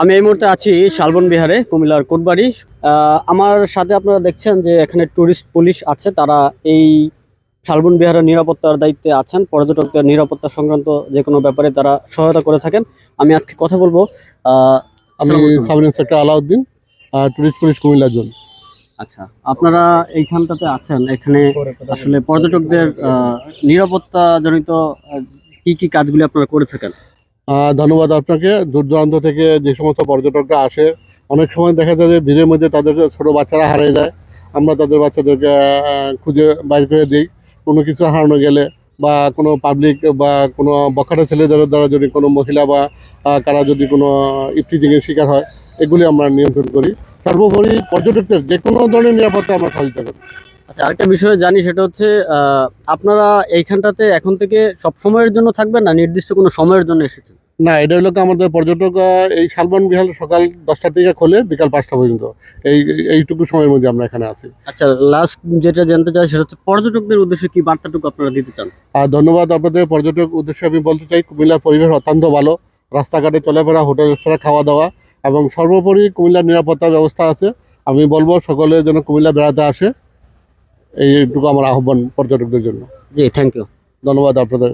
আমি এই মুহূর্তে আছি শালবন বিহারে কুমিল্লার কোটবাড়ি। আমার সাথে আপনারা দেখছেন যে এখানে টুরিস্ট পুলিশ আছে তারা এই শালবন বিহারের নিরাপত্তার দায়িত্বে আছেন। পর্যটকদের নিরাপত্তা সংক্রান্ত যে কোনো ব্যাপারে তারা সহায়তা করে থাকেন। আমি আজকে কথা বলব। আমি sub inspector Alauddin tourist police Comilla zone. আচ্ছা আপনারা এইখানটাতে আছেন এখানে আসলে পর্যটকদের নিরাপত্তা জনিত কি কি কাজগুলি আপনারা করে থাকেন? ধন্যবাদ আপনাকে। দূর দূরান্ত থেকে যে সমস্ত পর্যটকরা আসে, অনেক সময় দেখা যায় যে ভিড়ের মধ্যে তাদের ছোটো বাচ্চারা হারিয়ে যায়। আমরা তাদের বাচ্চাদেরকে খুঁজে বাইর করে দিই। কোনো কিছু হারানো গেলে বা কোনো পাবলিক বা কোনো বখাটা ছেলেদের দ্বারা যদি কোনো মহিলা বা কারা যদি কোনো ইফটিজিংয়ের শিকার হয়, এগুলি আমরা নিয়ন্ত্রণ করি। সর্বোপরি পর্যটকদের যে কোনো ধরনের নিরাপত্তা আমরা সহযোগিতা করি। আচ্ছা আরেকটা বিষয় জানি সেটা হচ্ছে আপনারা এইখানটাতে এখন থেকে সব সময়ের জন্য থাকবেন না নির্দিষ্ট কোনো সময়ের জন্য এসেছেন? না এটা হলো আমাদের পর্যটক এই শালবন বিহার সকাল দশটা থেকে খোলে বিকাল পাঁচটা পর্যন্ত। এই এইটুকু সময়ের মধ্যে আমরা এখানে আছি। আচ্ছা লাস্ট যেটা জানতে চাই সেটা হচ্ছে পর্যটকদের উদ্দেশ্যে কি বার্তাটুকু আপনারা দিতে চান? আর ধন্যবাদ আপনাদের পর্যটক উদ্দেশ্যে আমি বলতে চাই কুমিল্লার পরিবেশ অত্যন্ত ভালো। রাস্তাঘাটে চলাফেরা হোটেল রেস্তোরাঁ খাওয়া দাওয়া এবং সর্বোপরি কুমিল্লার নিরাপত্তা ব্যবস্থা আছে। আমি বলব সকলে যেন কুমিল্লা বেড়াতে আসে। এইটুকু আমার আহ্বান পর্যটকদের জন্য। জি থ্যাংক ইউ ধন্যবাদ আপনাদের।